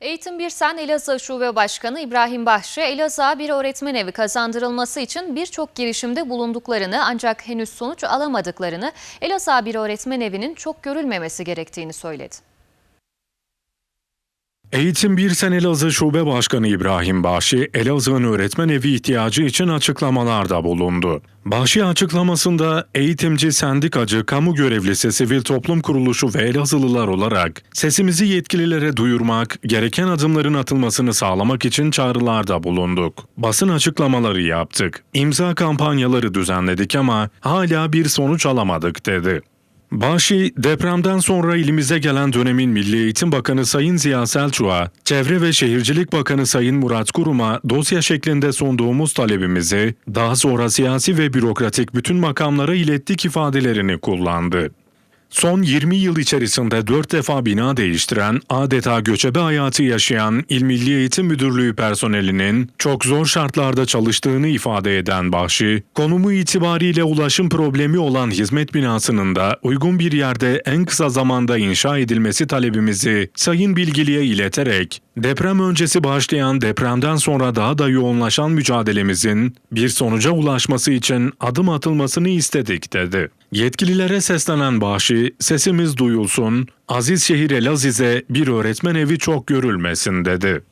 Eğitim Birsen Elazığ Şube Başkanı İbrahim Bahçe, Elazığ'a bir öğretmen evi kazandırılması için birçok girişimde bulunduklarını ancak henüz sonuç alamadıklarını, Elazığ'a bir öğretmen evinin çok görülmemesi gerektiğini söyledi. Eğitim Birsen Elazığ Şube Başkanı İbrahim Bahşi, Elazığ'ın öğretmen evi ihtiyacı için açıklamalarda bulundu. Bahşi açıklamasında eğitimci, sendikacı, kamu görevlisi, sivil toplum kuruluşu ve Elazığlılar olarak sesimizi yetkililere duyurmak, gereken adımların atılmasını sağlamak için çağrılarda bulunduk. Basın açıklamaları yaptık. İmza kampanyaları düzenledik ama hala bir sonuç alamadık dedi. Bahşi, depremden sonra ilimize gelen dönemin Milli Eğitim Bakanı Sayın Ziya Selçuk'a, Çevre ve Şehircilik Bakanı Sayın Murat Kurum'a dosya şeklinde sunduğumuz talebimizi, daha sonra siyasi ve bürokratik bütün makamlara ilettik ifadelerini kullandı. Son 20 yıl içerisinde 4 defa bina değiştiren, adeta göçebe hayatı yaşayan İl Milli Eğitim Müdürlüğü personelinin çok zor şartlarda çalıştığını ifade eden Bahşi, konumu itibariyle ulaşım problemi olan hizmet binasının da uygun bir yerde en kısa zamanda inşa edilmesi talebimizi Sayın Bilgili'ye ileterek, deprem öncesi başlayan depremden sonra daha da yoğunlaşan mücadelemizin bir sonuca ulaşması için adım atılmasını istedik dedi. Yetkililere seslenen Bahşi, sesimiz duyulsun, Aziz şehir Elaziz'e bir öğretmen evi çok görülmesin dedi.